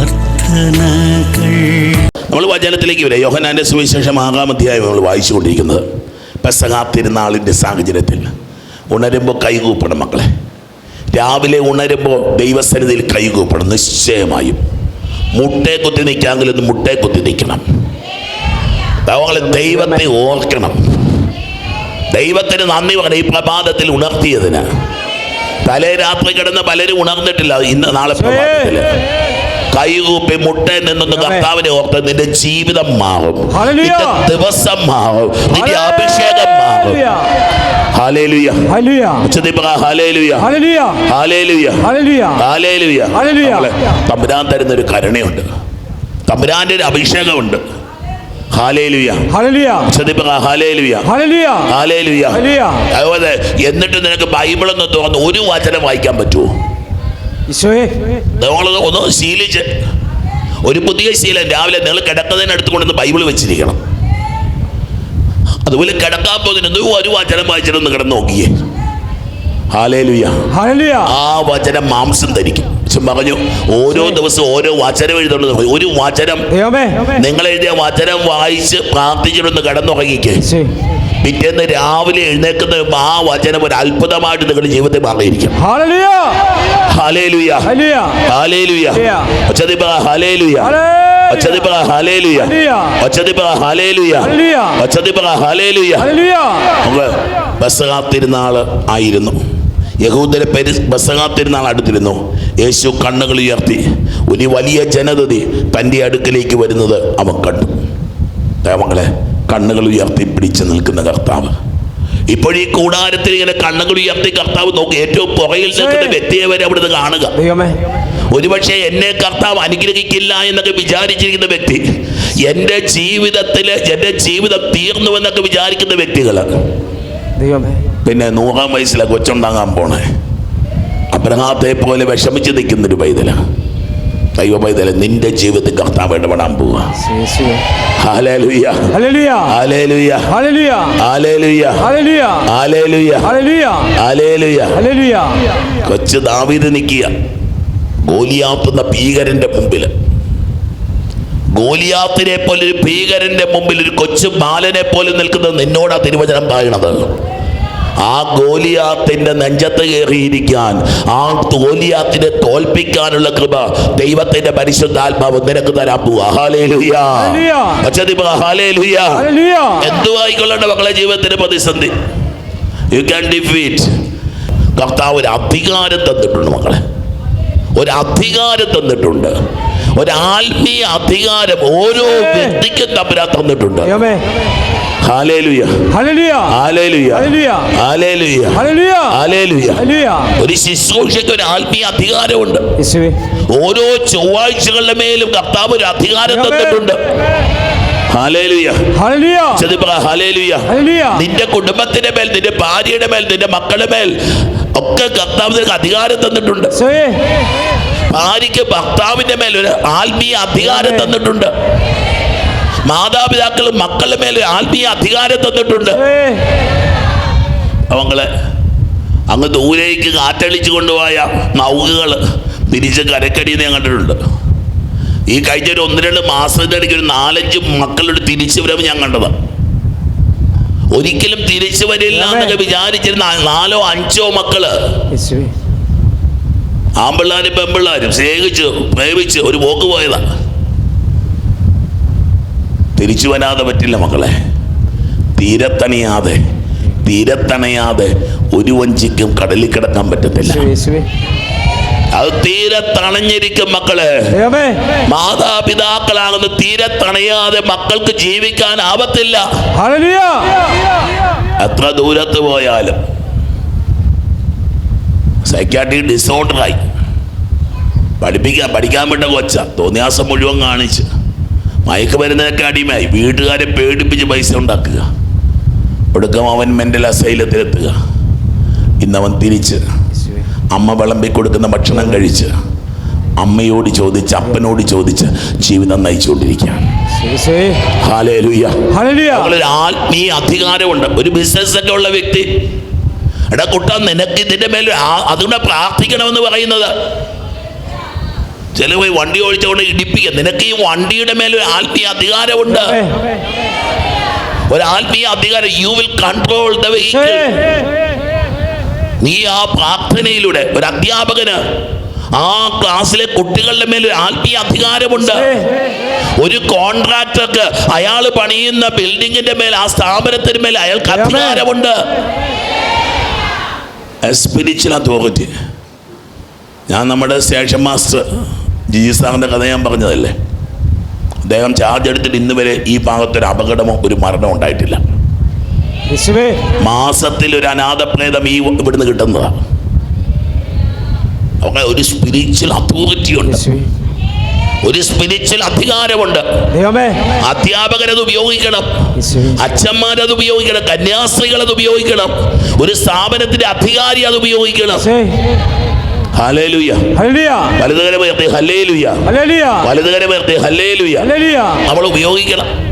അർത്ഥനകൾ. നമ്മൾ വചനത്തിലേക്ക് വരെ യോഹനാന്റെ സുവിശേഷം ആകാം അധ്യായം നമ്മൾ വായിച്ചുകൊണ്ടിരിക്കുന്നത്. പെസഹാ തിരുനാളിന്റെ സാഹചര്യത്തിൽ ഉണരുമ്പോൾ കൈകൂപ്പണം മക്കളെ. രാവിലെ ഉണരുമ്പോൾ ദൈവസന്നിധിയിൽ കൈകൂപ്പണം നിശ്ചയമായും. മുട്ടേ കുത്തി നിൽക്കാമെങ്കിൽ ഒന്ന് മുട്ടേ കുത്തി നിൽക്കണം. അവങ്ങളെ ദൈവത്തെ ഓർക്കണം. ദൈവത്തിന് നന്ദി പറയണം ഈ പ്രഭാതത്തിൽ ഉണർത്തിയതിന്. തലേ രാത്രി കിടന്ന് പലരും ഉണർന്നിട്ടില്ല. ഇന്ന് നാളെ പ്രഭാതത്തിൽ. കൈകൂപ്പി മുട്ടയിൽ നിന്നൊന്ന് കർത്താവിനെ ഓർത്ത് നിന്റെ ജീവിതം മാറും. നിന്റെ ദിവസം മാറും. നിന്റെ അഭിഷേകം മാറും. തമ്പുരാൻ തരുന്ന ഒരു കരുണയുണ്ട്. തമ്പുരാന്റെ ഒരു അഭിഷേകമുണ്ട്. അതുപോലെ എന്നിട്ട് നിനക്ക് ബൈബിൾ ഒന്ന് തുറന്ന് ഒരു വചനം വായിക്കാൻ പറ്റുമോ ഒന്ന് ശീലിച്ച് ഒരു പുതിയ ശീലം രാവിലെ നിങ്ങൾ കിടക്കുന്നതിന് അടുത്ത് കൊണ്ടുവന്ന് ബൈബിൾ വെച്ചിരിക്കണം. അതുപോലെ കിടക്കാൻ പോകുന്നതിന് ഒരു വചനം വായിച്ചിട്ടൊന്ന് കിടന്ന് നോക്കിയേ. ആ വചനം മാംസം ധരിക്കും. അച്ഛൻ പറഞ്ഞു ഓരോ ദിവസവും ഓരോ വചനം എഴുതുന്നത് ഒരു വചനം നിങ്ങൾ എഴുതിയ വചനം വായിച്ച് പ്രാർത്ഥിച്ചിട്ടൊന്ന് കിടന്നുറങ്ങിക്കേ. പിറ്റേന്ന് രാവിലെ എഴുന്നേക്കുന്ന ആ വചനം ഒരു അത്ഭുതമായിട്ട് നിങ്ങളുടെ ജീവിതത്തിൽ മാറിയിരിക്കും. ബസ് കാത്തിരുന്നാൾ ആയിരുന്നു. യഹൂദരെ പെരു ബസകാത്തിരുന്നാൾ അടുത്തിരുന്നു. യേശു കണ്ണുകൾ ഉയർത്തി ഒരു വലിയ ജനതതി തന്റെ അടുക്കലേക്ക് വരുന്നത് അവൻ കണ്ടു. ദേവങ്ങളെ കണ്ണുകൾ ഉയർത്തി പിടിച്ചു നിൽക്കുന്ന കർത്താവ്. ഇപ്പോഴീ കൂടാരത്തിൽ ഇങ്ങനെ കണ്ണുകൾ ഉയർത്തി കർത്താവ് നോക്കി ഏറ്റവും പുറകിൽ നിൽക്കുന്ന വ്യക്തിയെ വരെ അവിടുന്ന് കാണുക. ഒരുപക്ഷെ എന്നെ കർത്താവ് അനുഗ്രഹിക്കില്ല എന്നൊക്കെ വിചാരിച്ചിരിക്കുന്ന വ്യക്തി എന്റെ ജീവിതത്തിൽ എന്റെ ജീവിതം തീർന്നു എന്നൊക്കെ വിചാരിക്കുന്ന വ്യക്തികളാണ്. ദൈവമേ. പിന്നെ നൂറാം വയസ്സിലെ കൊച്ചുണ്ടാകാൻ പോണേ അബ്രഹാത്തെ പോലെ വിഷമിച്ച് നിൽക്കുന്നൊരു പൈതല ദൈവ പൈതല നിന്റെ ജീവിതത്തിൽ കർത്താവ് ഇടപെടാൻ പോവാ കൊച്ചു ദാവീദ് നിൽക്കുക ഗോലിയാത്തുന്ന ഭീകരന്റെ മുമ്പിൽ ഗോലിയാത്തിനെ പോലെ ഒരു ഭീകരന്റെ മുമ്പിൽ ഒരു കൊച്ചു ബാലനെ പോലെ നിൽക്കുന്നത് നിന്നോടാ തിരുവചനം പറയണത് ആ ഗോലിയാത്തിന്റെ നെഞ്ചത്ത് കയറിയിരിക്കാൻ ആ ഗോലിയാത്തിനെ തോൽപ്പിക്കാനുള്ള കൃപ ദൈവത്തിന്റെ പരിശുദ്ധാത്മാവ് നിനക്ക് തരാൻ എന്തുവായിക്കൊള്ളേണ്ട മക്കളെ ജീവിതത്തിന്റെ പ്രതിസന്ധി? യു ക്യാൻ ഡിഫീറ്റ് കർത്താവ് ഒരു അധികാരം തന്നിട്ടുണ്ട് മക്കളെ. ഒരു അധികാരം തന്നിട്ടുണ്ട്. ഒരു ആത്മീയ അധികാരം ഓരോ വ്യക്തിക്കും തമ്പുരാൻ തന്നിട്ടുണ്ട്. ഒരു ശുശ്രൂഷയ്ക്ക് ഒരു ആത്മീയ അധികാരമുണ്ട് ഓരോ ചൊവ്വാഴ്ചകളുടെ മേലും കർത്താവ് ഒരു അധികാരം തന്നിട്ടുണ്ട്. നിന്റെ കുടുംബത്തിന്റെ മേൽ നിന്റെ ഭാര്യയുടെ മേൽ നിന്റെ മക്കളുടെ മേൽ ഒക്കെ കർത്താവ് നിനക്ക് അധികാരം തന്നിട്ടുണ്ട്. ഭാര്യയ്ക്ക് ഭർത്താവിന്റെ മേൽ ഒരു ആത്മീയ അധികാരം തന്നിട്ടുണ്ട്. മാതാപിതാക്കൾ മക്കളുടെ മേൽ ആത്മീയ അധികാരം തന്നിട്ടുണ്ട്. അവങ്ങളെ അങ്ങ് ദൂരേക്ക് കാറ്റളിച്ചു കൊണ്ടുപോയ നൗകുകൾ തിരിച്ച് കരക്കടിയിൽ ഞാൻ കണ്ടിട്ടുണ്ട്. ഈ കഴിഞ്ഞ ഒരു ഒന്ന് രണ്ട് മാസത്തിന്റെ ഇടയ്ക്ക് ഒരു നാലഞ്ച് മക്കളുടെ തിരിച്ചു വരവ് ഞാൻ കണ്ടതാണ് ഒരിക്കലും തിരിച്ചു വരില്ല എന്നൊക്കെ വിചാരിച്ചിരുന്ന നാലോ അഞ്ചോ മക്കൾ. ആമ്പിള്ളാരും പെമ്പിള്ളാരും സ്നേഹിച്ച് പ്രേമിച്ച് ഒരു പോക്ക് പോയതാ. തിരിച്ചു വരാതെ പറ്റില്ല മക്കളെ. തീരത്തണിയാതെ തീരത്തണയാതെ ഒരു വഞ്ചിക്കും കടലിൽ കിടക്കാൻ പറ്റത്തില്ല. അത് തീരെ തണഞ്ഞിരിക്കും മക്കൾ മാതാപിതാക്കളാകുന്ന തീരെ തണയാതെ മക്കൾക്ക് ജീവിക്കാൻ ആവത്തില്ല. എത്ര ദൂരത്ത് പോയാലും സൈക്കാട്രിക് ഡിസോർഡറായി പഠിപ്പിക്കാൻ പഠിക്കാൻ വിട്ട കൊച്ച. തോന്നിയാസം മുഴുവൻ കാണിച്ച്. മയക്കുമരുന്നൊക്കെ അടിമയായി. വീട്ടുകാരെ പേടിപ്പിച്ച് പൈസ ഉണ്ടാക്കുക. ഒടുക്കം അവൻ മെന്റൽ അസൈലത്തിലെത്തുക. ഇന്നവൻ തിരിച്ച് അമ്മ വിളമ്പി കൊടുക്കുന്ന ഭക്ഷണം കഴിച്ച് അമ്മയോട് ചോദിച്ച് അപ്പനോട് ചോദിച്ച് ജീവിതം നയിച്ചുകൊണ്ടിരിക്കുകയാണ്. ആത്മീയ അധികാരമുണ്ട്. ഒരു ബിസിനസ് ഒക്കെ ഉള്ള വ്യക്തി. എടാ കുട്ട നിനക്ക് ഇതിന്റെ മേൽ അതുകൊണ്ട് പ്രാർത്ഥിക്കണമെന്ന് പറയുന്നത്. ചില പോയി വണ്ടി ഓടിച്ചുകൊണ്ട് ഇടിപ്പിക്കുക നിനക്ക് ഈ വണ്ടിയുടെ മേൽ ഒരു ആത്മീയ അധികാരമുണ്ട്. ഒരു ആത്മീയ അധികാരം. You will control the vehicle നീ ആ പ്രാർത്ഥനയിലൂടെ ഒരു അധ്യാപകന് ആ ക്ലാസ്സിലെ കുട്ടികളുടെ മേൽ ഒരു ആത്മീയ അധികാരമുണ്ട്. ഒരു കോൺട്രാക്ടർക്ക് അയാൾ പണിയുന്ന ബിൽഡിങ്ങിന്റെ മേൽ ആ സ്ഥാപനത്തിന് മേൽ അയാൾക്ക് അധികാരമുണ്ട്. സ്പിരിച്വൽ അതോറിറ്റി ഞാൻ നമ്മുടെ സ്റ്റേഷൻ മാസ്റ്റർ ജിജി സാറിന്റെ കഥ ഞാൻ പറഞ്ഞതല്ലേ? അദ്ദേഹം ചാർജ് എടുത്തിട്ട് ഇന്ന് വരെ ഈ ഭാഗത്തൊരു അപകടമോ ഒരു മരണമോ ഉണ്ടായിട്ടില്ല. മാസത്തിൽ ഒരു അനാഥപ്രേതം ഈ ഇവിടുന്ന് കിട്ടുന്നതാണ് അവിടെ ഒരു സ്പിരിച്വൽ അതോറിറ്റി ഉണ്ട്. ഒരു സ്പിരിച്വൽ അധികാരമുണ്ട്. അധ്യാപകരത് ഉപയോഗിക്കണം. അച്ഛന്മാർ അത് ഉപയോഗിക്കണം. കന്യാസ്ത്രീകൾ അത് ഉപയോഗിക്കണം. ഒരു സ്ഥാപനത്തിന്റെ അധികാരി അത് ഉപയോഗിക്കണം. നമ്മൾ ഉപയോഗിക്കണം.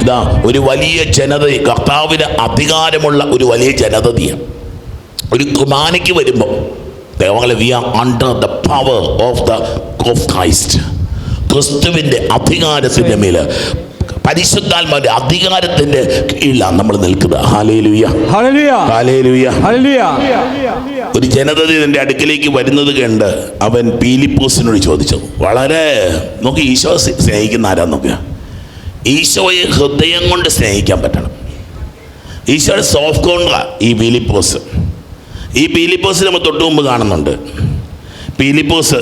ഇതാ ഒരു വലിയ ജനത കർത്താവിന് അധികാരമുള്ള ഒരു വലിയ ജനതയാണ് ഒരു കുർബാനയ്ക്ക് വരുമ്പോൾ ദൈവങ്ങളെ under the power of the of Christ ക്രിസ്തുവിന്റെ അധികാരത്തിന്റെ മേൽ പരിശുദ്ധാത്മാവിന്റെ അധികാരത്തിന്റെ കീഴിലാണ് നമ്മൾ നിൽക്കുന്നത്. ഒരു ജനത ഇതിന്റെ അടുക്കിലേക്ക് വരുന്നത് കണ്ട് അവൻ പീലിപ്പോസിനോട് ചോദിച്ചു വളരെ നോക്കി ഈശോ സ്നേ- സ്നേഹിക്കുന്ന ആരാ നോക്കുക ഈശോയെ ഹൃദയം കൊണ്ട് സ്നേഹിക്കാൻ പറ്റണം. ഈശോയുടെ സോഫ്റ്റ് കോൺട്രാ ഈ പീലിപ്പോസ്. ഈ പീലിപ്പോസ് നമ്മൾ തൊട്ട് മുമ്പ് കാണുന്നുണ്ട്. പീലിപ്പോസ്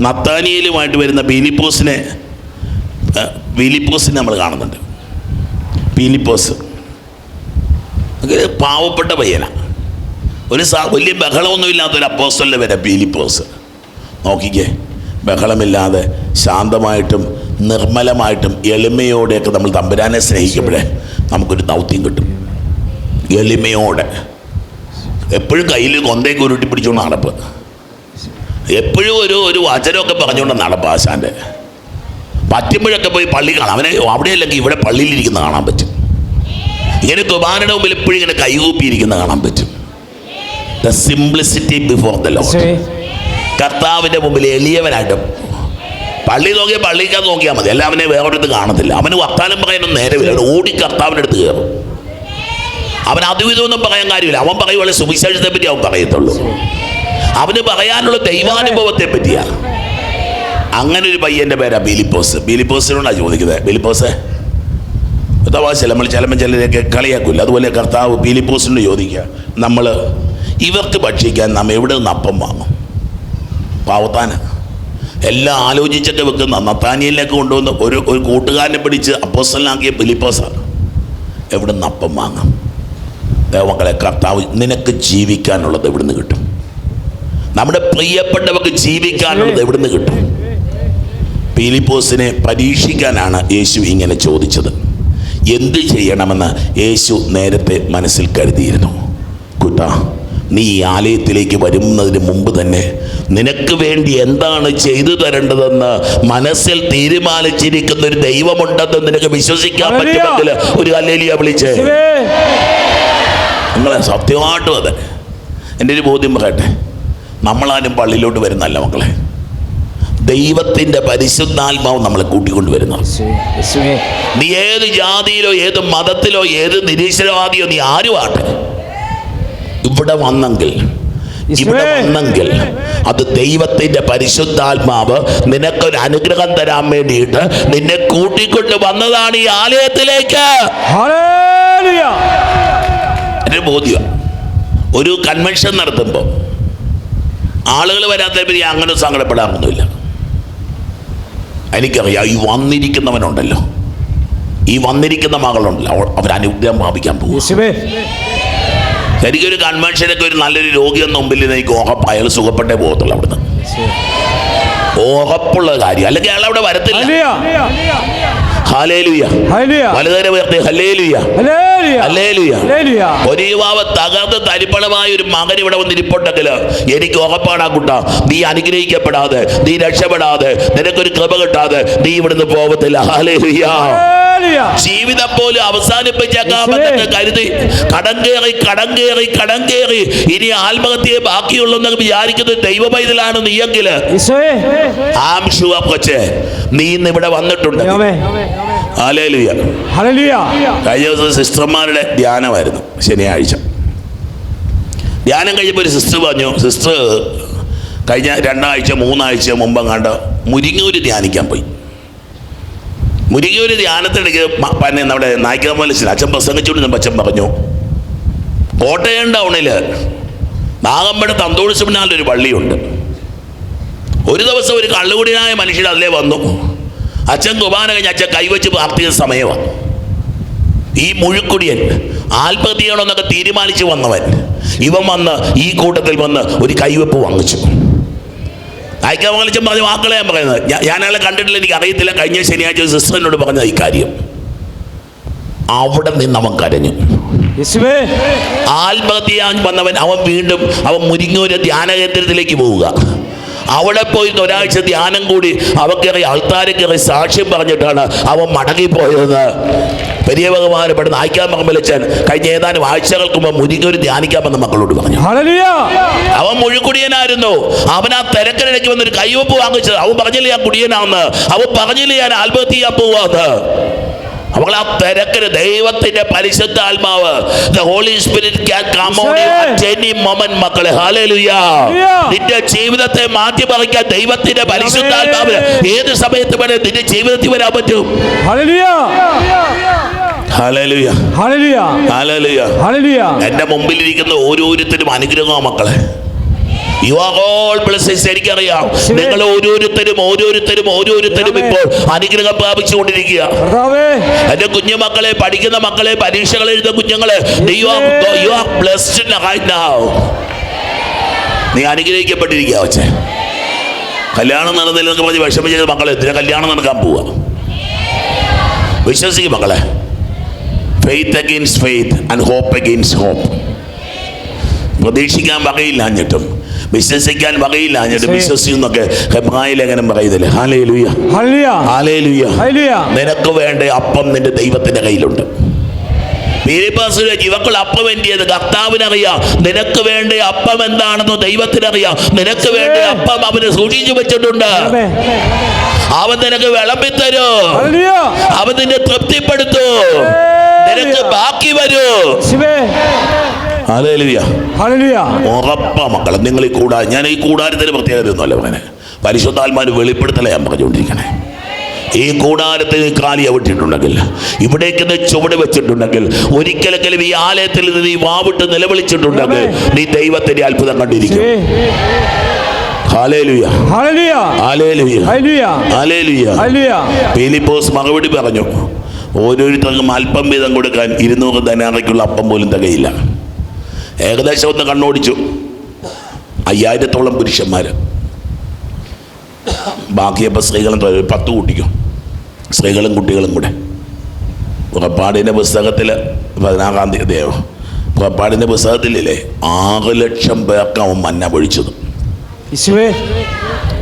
നത്താനിയലുമായിട്ട് വരുന്ന പീലിപ്പോസിനെ പീലിപ്പോസിനെ നമ്മൾ കാണുന്നുണ്ട്. പീലിപ്പോസ്. പാവപ്പെട്ട പയ്യനാണ് ഒരു സാ വലിയ ബഹളമൊന്നുമില്ലാത്ത ഒരു അപ്പോസ്റ്റലിന്റെ വരെ പീലിപ്പോസ്. നോക്കിക്കേ ബഹളമില്ലാതെ ശാന്തമായിട്ടും നിർമ്മലമായിട്ടും എളിമയോടെയൊക്കെ നമ്മൾ തമ്പുരാനെ സ്നേഹിക്കുമ്പോഴേ നമുക്കൊരു ദൗത്യം കിട്ടും. എളിമയോടെ. എപ്പോഴും കയ്യിൽ കൊന്തയും കുരുട്ടി പിടിച്ചുകൊണ്ട് നടപ്പ്. എപ്പോഴും ഒരു ഒരു വചനമൊക്കെ പറഞ്ഞുകൊണ്ട് നടപ്പ് ആശാന്റെ പറ്റുമ്പോഴൊക്കെ പോയി പള്ളി കാണാം. അവനെ അവിടെയല്ലെങ്കിൽ ഇവിടെ പള്ളിയിലിരിക്കുന്ന കാണാൻ പറ്റും. ഇങ്ങനെ കുർബാനയുടെ മുമ്പിൽ എപ്പോഴും ഇങ്ങനെ കൈകൂപ്പിയിരിക്കുന്ന കാണാൻ പറ്റും. The simplicity before the lord യേശുവേ കർത്താവിന്റെ മുമ്പിൽ എളിയവനായിട്ട് പള്ളി നോക്കിയാൽ പള്ളിക്കകത്ത് നോക്കിയാൽ മതി. അല്ല അവനെ വേറൊരിടത്ത് കാണത്തില്ല. അവന് വർത്താനം പറയാനൊന്നും നേരെ അവൻ ഓടി കർത്താവിന്റെ അടുത്ത് കയറും. അവൻ അതും ഇതൊന്നും പറയാൻ കാര്യമില്ല. അവൻ പറയുവാണെങ്കിൽ സുവിശേഷത്തെ പറ്റി അവൻ പറയത്തുള്ളൂ. അവന് പറയാനുള്ള ദൈവാനുഭവത്തെ പറ്റിയാ. അങ്ങനെ ഒരു പയ്യന്റെ പേരാ ബിലിപ്പോസ്. ബിലിപ്പോസിനോടാണ് ചോദിക്കുന്നത് ബിലിപ്പോസ് തവാശ നമ്മൾ ചിലപ്പോൾ ചിലരൊക്കെ കളിയാക്കില്ല അതുപോലെ കർത്താവ് ബിലിപ്പോസിനോട് ചോദിക്കുക നമ്മൾ ഇവർക്ക് ഭക്ഷിക്കാൻ നാം എവിടെ നിന്ന് അപ്പം വാങ്ങും? പാവത്താന. എല്ലാം ആലോചിച്ചിട്ട് വെക്കുന്ന നത്താനിയിലേക്ക് കൊണ്ടുവന്ന് ഒരു ഒരു കൂട്ടുകാരനെ പിടിച്ച് അപ്പോസ്റ്റലാക്കിയ ബിലിപ്പോസാണ് എവിടെ നിന്ന് അപ്പം വാങ്ങും? ദേവങ്ങളെ കർത്താവ് നിനക്ക് ജീവിക്കാനുള്ളത് എവിടുന്ന് കിട്ടും? നമ്മുടെ പ്രിയപ്പെട്ടവർക്ക് ജീവിക്കാനുള്ളത് എവിടുന്ന് കിട്ടും? പീലിപ്പോസിനെ പരീക്ഷിക്കാനാണ് യേശു ഇങ്ങനെ ചോദിച്ചത്. എന്ത് ചെയ്യണമെന്ന് യേശു നേരത്തെ മനസ്സിൽ കരുതിയിരുന്നു. കുട്ട നീ ഈ ആലയത്തിലേക്ക് വരുന്നതിന് മുമ്പ് തന്നെ നിനക്ക് വേണ്ടി എന്താണ് ചെയ്തു തരേണ്ടതെന്ന് മനസ്സിൽ തീരുമാനിച്ചിരിക്കുന്ന ഒരു ദൈവമുണ്ടെന്ന് നിനക്ക് വിശ്വസിക്കാൻ. പറ്റുമെങ്കിൽ ഒരു അല്ലേലിയ വിളിച്ചേ. നിങ്ങളെ സത്യമായിട്ടും അതെ. എന്റെ ഒരു ബോധ്യം പറയട്ടെ. നമ്മളാരും പള്ളിയിലോട്ട് വരുന്നല്ല മക്കളെ. ദൈവത്തിന്റെ പരിശുദ്ധാത്മാവ് നമ്മളെ കൂട്ടിക്കൊണ്ട് യേശുവേ. നീ ഏത് ജാതിയിലോ ഏത് മതത്തിലോ ഏത് നിരീശ്വരവാദിയോ നീ ആരും ആട്ടെ ഇവിടെ വന്നെങ്കിൽ ഇവിടെ വന്നെങ്കിൽ അത് ദൈവത്തിന്റെ പരിശുദ്ധാത്മാവ് നിനക്കൊരു അനുഗ്രഹം തരാൻ വേണ്ടിയിട്ട് നിന്നെ കൂട്ടിക്കൊണ്ട് വന്നതാണ് ഈ ആലയത്തിലേക്ക്. ഹല്ലേലൂയ ബോധ്യമാണ് ഒരു കൺവെൻഷൻ നടത്തുമ്പോൾ ആളുകൾ വരാത്തപ്പോൾ പിന്നെ അങ്ങനെ സങ്കടപ്പെടാറൊന്നുമില്ല എനിക്കറിയാം ഈ വന്നിരിക്കുന്നവനുണ്ടല്ലോ. ഈ വന്നിരിക്കുന്ന മകളുണ്ടല്ലോ അവർ അനുഗ്രഹം പ്രാപിക്കാൻ പോകും യേശുവേ. ഒരു കൺവെൻഷനൊക്കെ ഒരു നല്ലൊരു രോഗിയെന്ന മുമ്പിൽ എനിക്ക് ഓഹപ്പ് അയാൾ സുഖപ്പെട്ടേ പോകത്തുള്ളൂ അവിടുന്ന്. ഓഹപ്പുള്ള കാര്യം. അല്ലെങ്കിൽ അയാൾ അവിടെ വരത്തില്ല. ഹാലേലുയ വലുതേരെ ഉയർത്തി. ഹല്ലേലൂയ. ഒരു യുവാവ് തകർന്ന് തരിപ്പണമായ ഒരു മകൻ ഇവിടെ വന്നിരിപ്പുണ്ടെങ്കിൽ എനിക്ക് ഉറപ്പാടാ കുട്ട. നീ അനുഗ്രഹിക്കപ്പെടാതെ നീ രക്ഷപ്പെടാതെ നിനക്കൊരു കൃപ കിട്ടാതെ നീ ഇവിടുന്ന് പോകത്തില്ല ജീവിതം പോലും അവസാനിപ്പിച്ചേക്കാമെന്നൊക്കെ കരുതി കടം കയറി കടം കയറി കടം കയറി ഇനി ആത്മഹത്യയെ ബാക്കിയുള്ളൂ എന്ന് വിചാരിക്കുന്നത് ദൈവപൈതലാണ് നീയെങ്കിൽ. ഈശോയെ ആം ഷുവ കൊച്ചെ നീ ഇന്ന് ഇവിടെ വന്നിട്ടുണ്ട്. കഴിഞ്ഞ ദിവസം സിസ്റ്റർമാരുടെ ധ്യാനമായിരുന്നു ശനിയാഴ്ച. ധ്യാനം കഴിഞ്ഞപ്പോൾ ഒരു സിസ്റ്റർ പറഞ്ഞു സിസ്റ്റർ കഴിഞ്ഞ രണ്ടാഴ്ച മൂന്നാഴ്ച മുമ്പ് കണ്ട് മുരിങ്ങൂര് ധ്യാനിക്കാൻ പോയി. മുരിങ്ങൂര് ധ്യാനത്തിനിടയ്ക്ക് പന്നെ നമ്മുടെ നായിക്കാമലസിൽ അച്ഛൻ പ്രസംഗിച്ചുകൊണ്ട് അച്ഛൻ പറഞ്ഞു കോട്ടയം ടൗണിൽ നാഗമ്പട തന്തോളിച്ചു പിന്നാലൊരു പള്ളിയുണ്ട്. ഒരു ദിവസം ഒരു കള്ളുകുടിയായ മനുഷ്യൻ അതിലേ വന്നു. അച്ഛൻ കുർബാന കഴിഞ്ഞ് അച്ഛൻ കൈവച്ച് പ്രാർത്ഥിക്കുന്ന സമയമാണ് ഈ മുഴുക്കുടിയൻ ആത്മഹത്യ ചെയ്യണമെന്നൊക്കെ തീരുമാനിച്ചു വന്നവൻ. ഇവൻ വന്ന് ഈ കൂട്ടത്തിൽ വന്ന് ഒരു കൈവെപ്പ് വാങ്ങിച്ചു. വാങ്ങിച്ചും പറഞ്ഞ വാക്കുകളെ ഞാൻ പറയുന്നത്. ഞാൻ- അയാളെ കണ്ടിട്ടില്ല എനിക്ക് അറിയത്തില്ല. കഴിഞ്ഞ ശനിയാഴ്ച ഒരു സിസ്റ്ററിനോട് പറഞ്ഞ ഈ കാര്യം. അവിടെ നിന്ന് അവൻ കരഞ്ഞു. ആത്മഹത്യ വന്നവൻ അവൻ വീണ്ടും അവൻ മുരിങ്ങൂര് ധ്യാന കേന്ദ്രത്തിലേക്ക് പോവുക. അവിടെ പോയി ഒരാഴ്ച ധ്യാനം കൂടി അവൻ കയറി ആൾക്കാരെ കയറി സാക്ഷ്യം പറഞ്ഞിട്ടാണ് അവൻ മടങ്ങിപ്പോയത്. പെരിയ ഭഗവാനപ്പെട്ട നായിക്കാൻ മകമലച്ചൻ കഴിഞ്ഞ ഏതാനും ആഴ്ചകൾക്ക് മുമ്പ് മുരിങ്ങൂര് ധ്യാനിക്കാമെന്ന് മക്കളോട് പറഞ്ഞു. അവൻ മുഴുക്കുടിയനായിരുന്നു അവൻ ആ തിരക്കിനിടയ്ക്ക് വന്നൊരു കൈവപ്പ് വാങ്ങിച്ചത്. അവൻ പറഞ്ഞില്ല ഞാൻ കുടിയനാന്ന് അവൻ പറഞ്ഞില്ല ഞാൻ ആത്മഹത്യ ചെയ്യാൻ പോവാന്ന്? ആ തിരക്കിന് ദൈവത്തിന്റെ പരിശുദ്ധ ആത്മാവ് the holy spirit can come on you at any moment മക്കളെ. ഹല്ലേലൂയ നിന്റെ ജീവിതത്തെ മാറ്റി മറിക്കാൻ ദൈവത്തിന്റെ പരിശുദ്ധ ആത്മാവ് ഏത് സമയത്ത് വേണേ നിന്റെ ജീവിതത്തിൽ വരാൻ പറ്റും. ഹല്ലേലൂയ എന്റെ മുമ്പിലിരിക്കുന്ന ഓരോരുത്തരും അനുഗ്രഹമാണ് മക്കളെ. യു ആർ ഓൾ ബ്ലെസ്സിങ്സ് എനിക്കറിയാം. നിങ്ങൾ ഓരോരുത്തരും ഓരോരുത്തരും ഓരോരുത്തരും ഇപ്പോൾ അനുഗ്രഹം പ്രാപിച്ചുകൊണ്ടിരിക്കുക. എന്റെ കുഞ്ഞു മക്കളെ പഠിക്കുന്ന മക്കളെ പരീക്ഷകൾ എഴുതുന്ന കുഞ്ഞുങ്ങളെ നീ അനുഗ്രഹിക്കപ്പെട്ടിരിക്കുക പക്ഷേ കല്യാണം നടന്നില്ല എന്നൊക്കെ പറഞ്ഞ് ചെയ്ത മക്കളെ എന്തിനാ കല്യാണം നടക്കാൻ പോവുക വിശ്വസിക്കും മക്കളെ. Faith against faith and hope against hope പ്രതീക്ഷിക്കാൻ വകയില്ലാഞ്ഞിട്ടും വിശ്വസിക്കാൻ വകയില്ലാഞ്ഞിട്ടും വിശ്വസിക്കുന്നൊക്കെ ഹെബ്രായ ലേഖനം പറയുന്നില്ലേ ഹാലേ ഹല്ലേലൂയ ഹാലേ ഹല്ലേലൂയ നിനക്ക് വേണ്ട അപ്പം നിന്റെ ദൈവത്തിന്റെ കയ്യിലുണ്ട് പീലിപ്പാസിലെ ഇവക്കൾ അപ്പം എന്റിയത് കർത്താവിനറിയാം നിനക്ക് വേണ്ട അപ്പം എന്താണെന്ന് ദൈവത്തിനറിയാം നിനക്ക് വേണ്ട അപ്പം അവന് സൂക്ഷിച്ചു വെച്ചിട്ടുണ്ട് അവൻ നിനക്ക് വിളമ്പിത്തരൂ അവൻ നിന്നെ തൃപ്തിപ്പെടുത്തൂ നിനക്ക് ബാക്കി വരൂ ഉറപ്പാ മക്കളെ നിങ്ങൾ ഈ കൂടാ ഞാൻ ഈ കൂടാരത്തിന് പ്രത്യേകത ഒന്നുമല്ല അങ്ങനെ പരിശുദ്ധാത്മാര് വെളിപ്പെടുത്തലേ ഞാൻ പറഞ്ഞുകൊണ്ടിരിക്കണേ. ഈ കൂടാരത്തിൽ നീ കാലി വിട്ടിട്ടുണ്ടെങ്കിൽ ഇവിടേക്ക് നീ ചുവട് വെച്ചിട്ടുണ്ടെങ്കിൽ ഒരിക്കലെങ്കിലും ഈ ആലയത്തിൽ നിന്ന് നീ വാവിട്ട് നിലവിളിച്ചിട്ടുണ്ടെങ്കിൽ നീ ദൈവത്തിന്റെ അത്ഭുതം കണ്ടിരിക്കും. മറുപടി പറഞ്ഞു ഓരോരുത്തർക്കും അല്പം വീതം കൊടുക്കാൻ ഇരുന്നൂറ് ധനാറയ്ക്കുള്ള അപ്പം പോലും തികയില്ല. ഏകദേശം ഒന്ന് കണ്ണോടിച്ചു. അയ്യായിരത്തോളം പുരുഷന്മാർ ബാക്കിയപ്പോൾ സ്ത്രീകളും പത്ത് കുട്ടിക്കും. സ്ത്രീകളും കുട്ടികളും കൂടെ. പുറപ്പാടിന്റെ പുസ്തകത്തിൽ പതിനാറാം തീയതി പുറപ്പാടിന്റെ പുസ്തകത്തിലില്ലേ? ആറ് ലക്ഷം പേർക്ക് അവൻ മന്ന പൊഴിച്ചത്.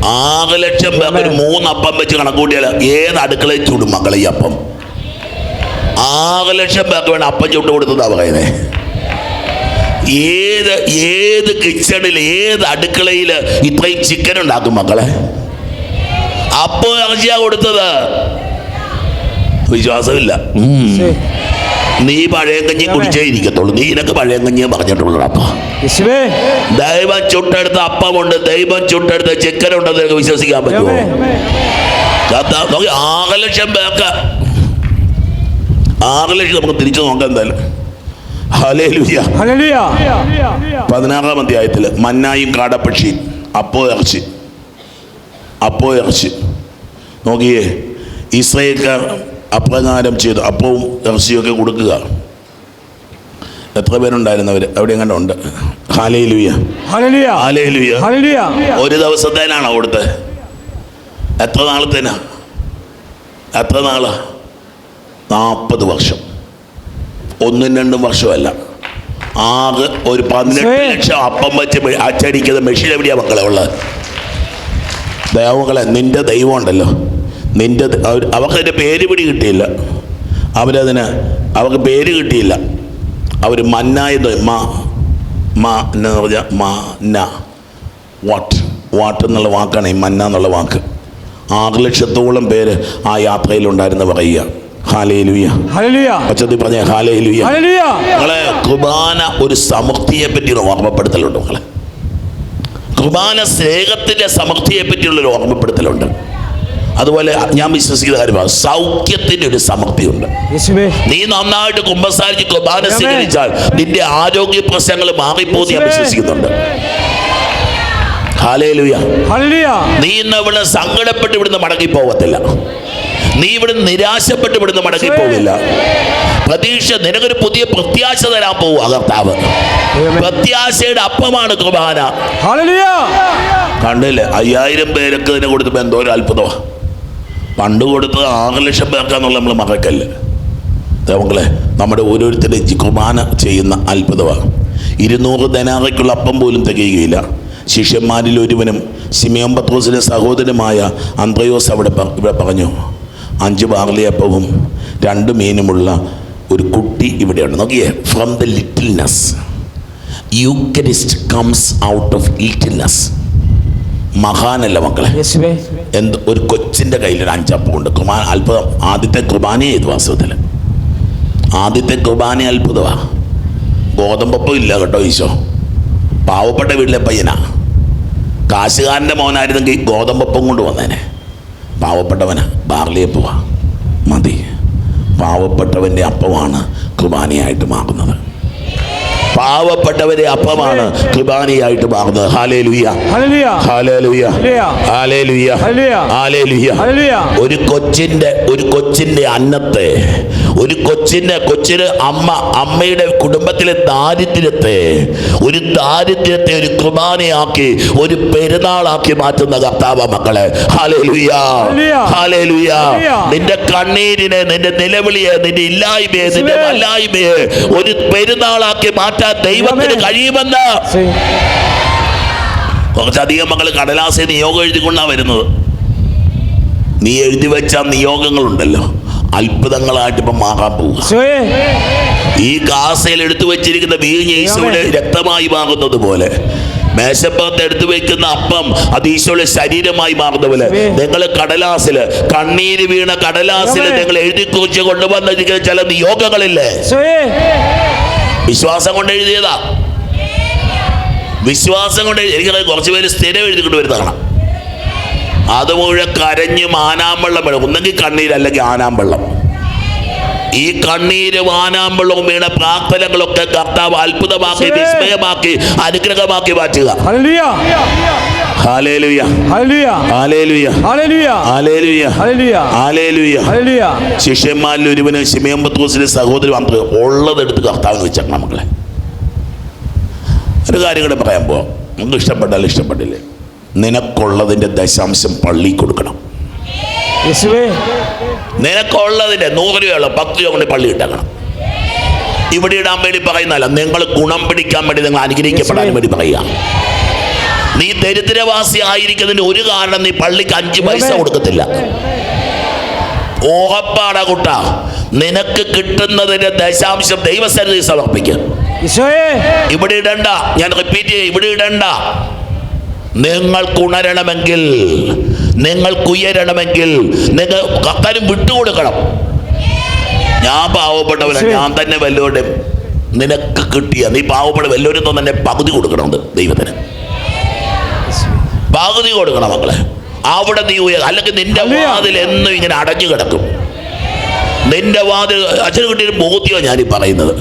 ആറ് ലക്ഷം പേർക്ക് ഒരു മൂന്നപ്പം വെച്ച് കണക്കൂട്ടിയാൽ ഏത് അടുക്കളയിൽ ചൂടും മക്കളെ ഈ അപ്പം? ആറ് ലക്ഷം പേർക്ക് വേണം അപ്പം ചുട്ടു കൊടുത്തതാ പറയുന്നത് ഏത് ഏത് കിച്ചണിൽ ഏത് അടുക്കളയിൽ ഇത്രയും ചിക്കൻ ഉണ്ടാക്കും മക്കളെ? അപ്പോ ഇറച്ചിയാ കൊടുത്തത്. വിശ്വാസമില്ല. നീ പഴയ കഞ്ഞി കുടിച്ചേ ഇരിക്കത്തുള്ളൂ. നീ നിനക്ക് പഴയ കഞ്ഞി പറഞ്ഞിട്ടുള്ളൂ അപ്പ. ദൈവം ചുട്ടെടുത്ത അപ്പമുണ്ട് ദൈവം ചുട്ടെടുത്ത ചിക്കൻ ഉണ്ടെന്ന് നിനക്ക് വിശ്വസിക്കാൻ പറ്റുമോ? നോക്കി ആറ് ലക്ഷം പേർക്ക്. ആറ് ലക്ഷം നമുക്ക് തിരിച്ചു നോക്കാം എന്തായാലും. പതിനാറാം അധ്യായത്തിൽ മന്നായും കാടപ്പക്ഷി അപ്പോ ഇറച്ചി. അപ്പോ ഇറച്ചി. നോക്കിയേ ഇസ്രയേൽക്കാർ അപ്രകാരം ചെയ്തു. അപ്പവും ഇറച്ചിയൊക്കെ കൊടുക്കുക. എത്ര പേരുണ്ടായിരുന്നവർ അവിടെ എങ്ങനെ ഉണ്ട്? ഒരു ദിവസത്തേനാണോ അവിടുത്തെ എത്ര നാളത്തേനാ? എത്ര നാളാ? നാൽപ്പത് വർഷം. ഒന്നും രണ്ടും വർഷമല്ല. ആകെ ഒരു പതിനെട്ട്. ലക്ഷം അപ്പം വെച്ച് അച്ചടിക്കുന്ന മെഷീൻ എവിടെയാണ് മക്കളെ ഉള്ളത്? ദൈവങ്ങളെ നിന്റെ ദൈവം ഉണ്ടല്ലോ. നിന്റെ അവർ- അവർക്കതിന്റെ പേര് പിടി കിട്ടിയില്ല. അവരതിന് അവർക്ക് പേര് കിട്ടിയില്ല. അവർ മന്നായത് മാ മാ എന്ന് പറഞ്ഞാൽ മാ ന. വാട്ട്? വാട്ട് എന്നുള്ള വാക്കാണ് ഈ മന്ന എന്നുള്ള വാക്ക്. ആറ് ലക്ഷത്തോളം പേര് ആ യാത്രയിലുണ്ടായിരുന്നു പറയുക പറഞ്ഞ നിങ്ങളെ കുർബാന ഒരു സമൃദ്ധിയെ പറ്റിയുള്ള ഓർമ്മപ്പെടുത്തലുണ്ട് നിങ്ങളെ. കുർബാന സ്നേഹത്തിന്റെ സമൃദ്ധിയെ പറ്റിയുള്ളൊരു ഓർമ്മപ്പെടുത്തലുണ്ട്. അതുപോലെ ഞാൻ വിശ്വസിക്കുന്ന കാര്യമാണ് സൗഖ്യത്തിന്റെ ഒരു സമൃദ്ധിയുണ്ട്. നീ നന്നായിട്ട് കുമ്പസാരിച്ച് കുർബാന സ്വീകരിച്ചാൽ നിന്റെ ആരോഗ്യ പ്രശ്നങ്ങൾ മാറിപ്പോന്ന് ഞാൻ വിശ്വസിക്കുന്നുണ്ട്. നീ ഇന്ന് ഇവിടെ സങ്കടപ്പെട്ട് ഇവിടുന്ന് മടങ്ങി പോകത്തില്ല നീ ഇവിടുന്ന് നിരാശപ്പെട്ട് ഇവിടുന്ന് മടങ്ങി പോവില്ല പ്രതീക്ഷ നിനക്കൊരു പുതിയ പ്രത്യാശ തരാൻ പോവുക കർത്താവ്. പ്രത്യാശയുടെ അപ്പമാണ് കുർബാന. കണ്ടില്ലേ? അയ്യായിരം പേരൊക്കെ ഇതിനെ കൊടുത്തപ്പോൾ എന്തോ ഒരു അത്ഭുതമാണ് പണ്ട് കൊടുത്തത് ആറ് ലക്ഷം പേർക്കാന്നുള്ള നമ്മൾ മറക്കല്ലേ. ദൈവങ്ങളെ നമ്മുടെ ഓരോരുത്തരുടെ കുർബാന ചെയ്യുന്ന അത്ഭുതമാണ് ഇരുന്നൂറ് ധനാറയ്ക്കുള്ള അപ്പം പോലും തികയുകയില്ല. ശിഷ്യന്മാരിൽ ഒരുവനും സിമിയോൻ പത്രോസിന്റെ സഹോദരനുമായ അന്ത്രയോസ് അവിടെ ഇവിടെ പറഞ്ഞു. അഞ്ച് ബാർലിയപ്പവും രണ്ട് മീനുമുള്ള ഒരു കുട്ടി ഇവിടെയുണ്ട്. നോക്കിയേ from the littleness eucharist comes out of littleness മഹാനല്ല മക്കളെ? എന്ത് ഒരു കൊച്ചിന്റെ കയ്യിൽ ഒരു അഞ്ചപ്പം ഉണ്ട്. കുർബാന അത്ഭുതം. ആദ്യത്തെ കുർബാന ചെയ്തു വാസ്തവത്തിൽ ആദ്യത്തെ കുർബാന അത്ഭുതമാണ് ഗോതമ്പപ്പം ഇല്ല കേട്ടോ ഈശോ. പാവപ്പെട്ട വീട്ടിലെ പയ്യനാ. കാശുകാരന്റെ മോനായിരുന്നെങ്കിൽ ഗോതമ്പപ്പം കൊണ്ട് വന്നേനെ. പാവപ്പെട്ടവനാ ബാർലിയപ്പുവ മതി. പാവപ്പെട്ടവന്റെ അപ്പമാണ് കുർബാനയായിട്ട് മാറുന്നത്. പാവപ്പെട്ടവരെ അപ്പമാണ് കൃപാനിയായിട്ട് മാറുന്നത്. ഒരു കൊച്ചിന്റെ ഒരു കൊച്ചിന്റെ അന്നത്തെ ഒരു കൊച്ചിന്റെ കൊച്ചിന് അമ്മ അമ്മയുടെ കുടുംബത്തിലെ ദാരിദ്ര്യത്തെ ഒരു ദാരിദ്ര്യത്തെ ഒരു കുർബാനയാക്കി ഒരു പെരുന്നാളാക്കി മാറ്റുന്ന കർത്താവ മക്കളെ. നിന്റെ കണ്ണീരിനെ നിന്റെ നിലവിളിയെ നിന്റെ ഇല്ലായ്മയെ നിന്റെ. വല്ലായ്മയെ ഒരു പെരുന്നാളാക്കി മാറ്റാൻ ദൈവത്തിന്. കഴിയുമെന്ന്. കുറച്ചധികം മക്കൾ കടലാസെ നിയോഗം എഴുതിക്കൊണ്ടാണ് വരുന്നത്. നീ എഴുതി വെച്ച നിയോഗങ്ങളുണ്ടല്ലോ. അത്ഭുതങ്ങളായിട്ട് ഇപ്പം മാറാൻ പോകും ഈ കാസയിൽ എടുത്തു വെച്ചിരിക്കുന്ന വീഞ്ഞ് ഈശോയുടെ രക്തമായി മാറുന്നത് പോലെ മേശപ്പുറത്ത് എടുത്തു വെക്കുന്ന അപ്പം അത് ഈശോയുടെ ശരീരമായി മാറുന്ന പോലെ. നിങ്ങൾ കടലാസിൽ കണ്ണീര് വീണ കടലാസിൽ ആമേൻ. നിങ്ങൾ എഴുതി കുറിച്ച് കൊണ്ടുവന്നിരിക്കുന്ന ചില നിയോഗങ്ങളില്ലേ? വിശ്വാസം കൊണ്ട് എഴുതിയതാ. വിശ്വാസം കൊണ്ട് എനിക്ക് എനിക്കറിയാം കുറച്ച് പേര് സ്ഥിരം എഴുതിക്കൊണ്ട് വരുന്നതാണ്. അത് മുഴുവൻ കരഞ്ഞ് ആനാമ്പള്ളം വേണം ഒന്നെങ്കിൽ കണ്ണീര് അല്ലെങ്കിൽ ആനാമ്പള്ളം. ഈ കണ്ണീരും ആനാമ്പള്ളവും വീണ പ്രാർത്ഥനകളൊക്കെ കർത്താവ് അത്ഭുതമാക്കി വിസ്മയമാക്കി അനുഗ്രഹമാക്കി മാറ്റുക. ശിഷ്യന്മാരിൽ ഒരുവന് ശിമയമ്പത്തൂസിന്റെ സഹോദരി വന്നത് ഉള്ളതെടുത്ത് കർത്താവ് വെച്ചേക്കണം നമ്മളെ ഒരു കാര്യം കൂടെ പറയാൻ പോവാം. നമുക്ക് ഇഷ്ടപ്പെട്ടാൽ ഇഷ്ടപ്പെട്ടില്ലേ? നിനക്കുള്ളതിന്റെ ദശാംശം പള്ളി കൊടുക്കണം. യേശുവേ. നിനക്കുള്ളതിന്റെ നൂറ് രൂപയുള്ള പത്ത് രൂപ കൊണ്ട് പള്ളി ഇട്ടേക്കണം. ഇവിടെ ഇടാൻ വേണ്ടി പറയുന്നതല്ല നിങ്ങൾ ഗുണം പിടിക്കാൻ വേണ്ടി നിങ്ങൾ അനുഗ്രഹിക്കപ്പെടാൻ വേണ്ടി പറയുക. നീ ദരിദ്രവാസി ആയിരിക്കുന്നതിന് ഒരു കാരണം നീ പള്ളിക്ക് അഞ്ച് പൈസ കൊടുക്കത്തില്ല. ഓഹപ്പാട കുട്ട. നിനക്ക് കിട്ടുന്നതിന്റെ ദശാംശം ദൈവസന്നിധി സമർപ്പിക്കുക. ഇവിടെ ഇടണ്ട ഞാൻ റിപ്പീറ്റ് ചെയ്യ ഇവിടെ ഇടണ്ട. നിങ്ങൾക്ക് ഉണരണമെങ്കിൽ നിങ്ങൾക്ക് ഉയരണമെങ്കിൽ നിങ്ങൾ കക്കാരും വിട്ടുകൊടുക്കണം. ഞാൻ പാവപ്പെട്ടവന ഞാൻ തന്നെ വല്ലവരുടെ നിനക്ക് കിട്ടിയ നീ പാവപ്പെട്ട വല്ലവരും തന്നെ പകുതി കൊടുക്കണം ദൈവത്തിന്. പകുതി കൊടുക്കണം മക്കളെ. അവിടെ നീ ഉയർ അല്ലെങ്കിൽ നിന്റെ വാതിൽ എന്നും ഇങ്ങനെ അടഞ്ഞു കിടക്കും. നിന്റെ വാതിൽ അച്ഛന് കിട്ടിയൊരു ബോധ്യമാണ് ഞാനീ പറയുന്നത്.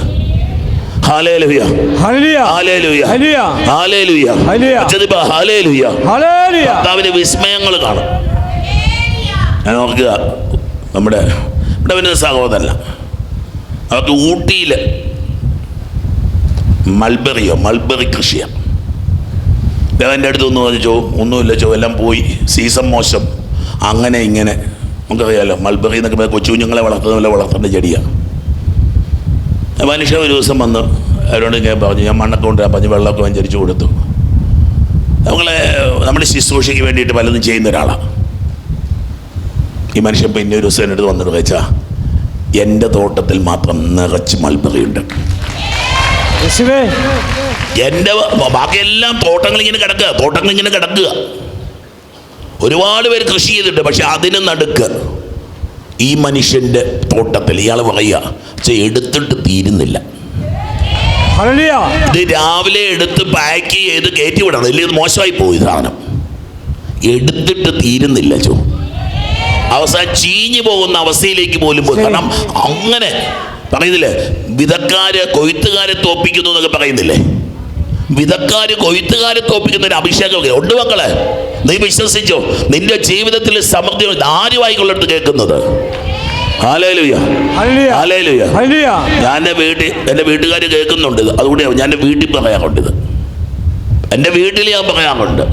കർത്താവിന്റെ വിസ്മയങ്ങൾ കാണും. ഞാൻ ഓർക്കുക നമ്മുടെ ഇവിടെ പിന്നെ സഹോദരല്ല അവർക്ക് ഊട്ടിയിൽ മൾബറിയോ മൾബറി കൃഷിയാണ് എന്റെ അടുത്ത് ഒന്ന് ചോ ഒന്നുമില്ല ചോ എല്ലാം പോയി. സീസൺ മോശം. അങ്ങനെ ഇങ്ങനെ. നമുക്കറിയാലോ മൾബറി എന്നൊക്കെ കൊച്ചു കുഞ്ഞുങ്ങളെ വളർത്തുന്ന പോലെ വളർത്തേണ്ട ചെടിയാണ് മനുഷ്യൻ ഒരു ദിവസം വന്ന് അവരോട് ഞാൻ പറഞ്ഞു ഞാൻ മണ്ണൊക്കെ കൊണ്ടുവരാൻ പറഞ്ഞു വെള്ളമൊക്കെ വഞ്ചരിച്ചു കൊടുത്തു. നമ്മളെ നമ്മുടെ ശുശ്രൂഷയ്ക്ക് വേണ്ടിയിട്ട് പലതും ചെയ്യുന്ന ഒരാളാണ്. ഈ മനുഷ്യൻ പിന്നെ ഒരു ദിവസം എന്നിട്ട് അടുത്ത് വന്നിട്ട് വെച്ചാൽ എന്റെ തോട്ടത്തിൽ മാത്രം നിറച്ച് മൾബറി ഉണ്ട് യേശുവേ. എന്റെ ബാക്കിയെല്ലാം തോട്ടങ്ങൾ ഇങ്ങനെ കിടക്കുക തോട്ടങ്ങൾ ഇങ്ങനെ കിടക്കുക. ഒരുപാട് പേര് കൃഷി ചെയ്തിട്ടുണ്ട് പക്ഷെ അതിന് നടുക്ക് ഈ മനുഷ്യന്റെ തോട്ടത്തിൽ ഇയാൾ പറയുക പക്ഷെ എടുത്തിട്ട് തീരുന്നില്ല. ഇത് രാവിലെ എടുത്ത് പാക്ക് ചെയ്ത് കയറ്റി വിടണം. ഇല്ലെങ്കിൽ മോശമായി പോയി സാധനം. എടുത്തിട്ട് തീരുന്നില്ല ചോ. അവസാനം ചീഞ്ഞു പോകുന്ന അവസ്ഥയിലേക്ക് പോലും പോയി. കാരണം അങ്ങനെ പറയുന്നില്ലേ വിധക്കാര് കൊയ്ത്തുകാരെ തോപ്പിക്കുന്നു എന്നൊക്കെ പറയുന്നില്ലേ? വിധക്കാര് കൊയ്ത്തുകാരെ തോപ്പിക്കുന്ന ഒരു അഭിഷേകമൊക്കെ ഉണ്ട് മക്കളെ. നീ വിശ്വസിച്ചോ? നിന്റെ ജീവിതത്തിൽ സമൃദ്ധി ആരുമായിക്കൊള്ളടുത്ത് കേൾക്കുന്നത്? ഞാൻ എന്റെ വീട്ടിൽ എന്റെ വീട്ടുകാർ കേൾക്കുന്നുണ്ട്. അതുകൊണ്ട് ഞാൻ എന്റെ വീട്ടിൽ പറയാറുണ്ട്. ഇത് എന്റെ വീട്ടിൽ ഞാൻ പറയാറുണ്ട്.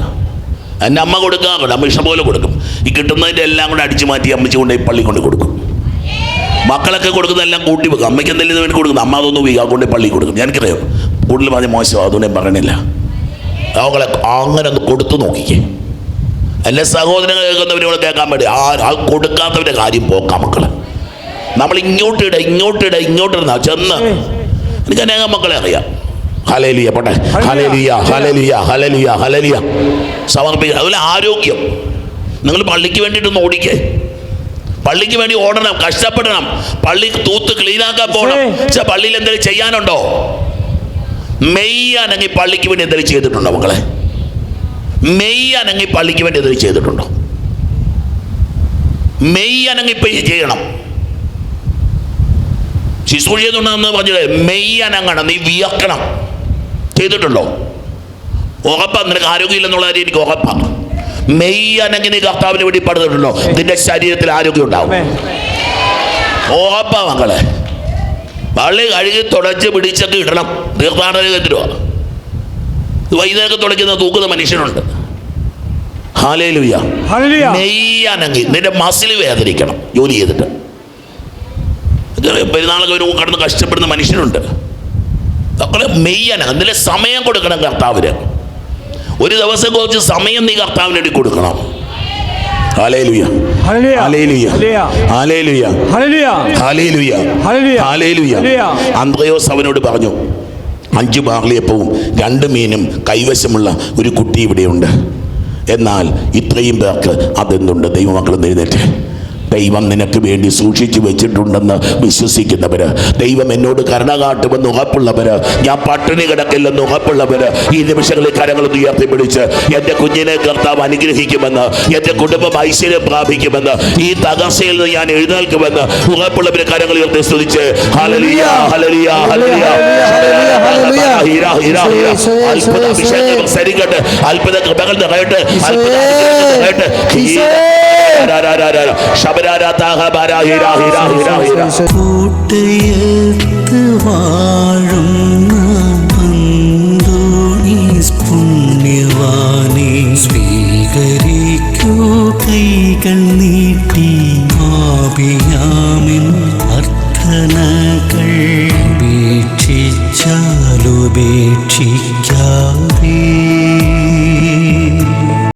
എന്റെ അമ്മ കൊടുക്കാറുണ്ട്. അമ്മ ഇഷ്ടം പോലെ കൊടുക്കും. ഈ കിട്ടുന്നതിന്റെ എല്ലാം കൂടെ അടിച്ചു മാറ്റി അമ്മച്ചി കൊണ്ട് പള്ളി കൊണ്ട് കൊടുക്കും. മക്കളൊക്കെ കൊടുക്കുന്നതെല്ലാം കൂട്ടി വെക്കും. അമ്മയ്ക്ക് എന്തെങ്കിലും വേണ്ടി കൊടുക്കും. അമ്മ അതൊന്നും ഉപയോഗിക്കും. കൊണ്ട് പള്ളി കൊടുക്കും. എനിക്കറിയാം. കൂടുതൽ പറഞ്ഞ മോശം. അതുകൊണ്ട് ഞാൻ പറയണില്ല അവളെ അങ്ങനെ ഒന്ന് കൊടുത്തു നോക്കിക്കേ. എന്റെ സഹോദരങ്ങൾ കേൾക്കുന്നവരോട് കേൾക്കാൻ വേണ്ടി. ആ ആ കൊടുക്കാത്തവരുടെ കാര്യം പോക്കാം മക്കളെ. നമ്മൾ ഇങ്ങോട്ടിട ഇങ്ങോട്ടിട ഇങ്ങോട്ടിടുന്ന ചെന്ന്. എനിക്ക് അനേകം മക്കളെ അറിയാം. ഹലേലിയ പോട്ടെ. ഹലേലിയ ഹലലിയ ഹലലിയ ഹലലിയ സമർപ്പിക്കുക. അതുപോലെ ആരോഗ്യം. നിങ്ങൾ പള്ളിക്ക് വേണ്ടിയിട്ടൊന്ന് ഓടിക്കേ. പള്ളിക്ക് വേണ്ടി ഓടണം കഷ്ടപ്പെടണം. പള്ളി തൂത്ത് ക്ലീനാക്കാൻ പോകണം പക്ഷെ പള്ളിയിൽ എന്തെങ്കിലും ചെയ്യാനുണ്ടോ? മെയ്യാനെങ്കിൽ പള്ളിക്ക് വേണ്ടി എന്തെങ്കിലും ചെയ്തിട്ടുണ്ടോ മക്കളെ? മെയ്യാനെങ്കിൽ പള്ളിക്ക് വേണ്ടി എന്തെങ്കിലും ചെയ്തിട്ടുണ്ടോ? മെയ്യനങ്ങി ഇപ്പം ചെയ്യണം. ശുശ്രൂഷ പറഞ്ഞത് പറഞ്ഞില്ലേ? മെയ്യാനങ്ങണം നീ വിയക്കണം ചെയ്തിട്ടുണ്ടോ? ഉറപ്പാണ് നിനക്ക് ആരോഗ്യമില്ലെന്നുള്ള കാര്യം എനിക്ക് ഉറപ്പാ. മെയ്യനങ്ങി നീ കർത്താവിന് വേണ്ടി പടുത്തിട്ടുണ്ടോ നിന്റെ ശരീരത്തിൽ ആരോഗ്യം ഉണ്ടാവും. ഉറപ്പാ മക്കളെ. പള്ളി കഴുകി തുടച്ച് പിടിച്ചൊക്കെ ഇടണം. തീർത്ഥാടന കേന്ദ്രമാ. വൈകുന്നേരം തുടയ്ക്കുന്ന തൂക്കുന്ന മനുഷ്യനുണ്ട് നെയ്യാനെങ്കിൽ നിന്റെ മസിൽ വേദനിക്കണം ജോലി ചെയ്തിട്ട് പെരുന്നാളൊക്കെ ഒരു കടന്ന് കഷ്ടപ്പെടുന്ന മനുഷ്യനുണ്ട് മക്കളെ മെയ്യാന അതിലെ സമയം കൊടുക്കണം കർത്താവിന് ഒരു ദിവസം കുറച്ച് സമയം നീ കർത്താവിന് വേണ്ടി കൊടുക്കണം അന്ത്രയോസ് അവനോട് പറഞ്ഞു അഞ്ച് ബാർലിയപ്പവും രണ്ട് മീനും കൈവശമുള്ള ഒരു കുട്ടി ഇവിടെയുണ്ട്. എന്നാൽ ഇത്രയും പേർക്ക് അതെന്തുണ്ട്? ദൈവമക്കൾ എഴുന്നേറ്റ്. ദൈവം നിനക്ക് വേണ്ടി സൂക്ഷിച്ചു വെച്ചിട്ടുണ്ടെന്ന് വിശ്വസിക്കുന്നവര് ദൈവം എന്നോട് കരുണ കാട്ടുമെന്ന് ഉറപ്പുള്ളവര് ഞാൻ പട്ടിണി കിടക്കില്ലെന്ന് ഉറപ്പുള്ളവര് ഈ നിമിഷങ്ങളിൽ കരങ്ങൾ ഉയർത്തി പിടിച്ച് എന്റെ കുഞ്ഞിനെ കർത്താവ് അനുഗ്രഹിക്കുമെന്ന് എന്റെ കുടുംബം ഐശ്വര്യം പ്രാപിക്കുമെന്ന് ഈ തകർച്ചയിൽ നിന്ന് ഞാൻ എഴുന്നേൽക്കുമെന്ന് ഉറപ്പുള്ളവര് കരങ്ങൾ ഉയർത്തി സ്തുതിച്ച് അത്ഭുത അഭിഷേകം സരിക്കട്ടെ അത്ഭുത കൃപകൾ നിറയട്ടെ അത്ഭുത നിറയട്ടെ. കൂട്ടയത്ത് അന്തോണീസ് പുണ്യവാനെ സ്വീകരിക്കൂ. കൈകൾ നീട്ടി ആപിയാമിൻ അർത്ഥനകൾ ഉപേക്ഷിച്ചാലുപേക്ഷിക്കാതെ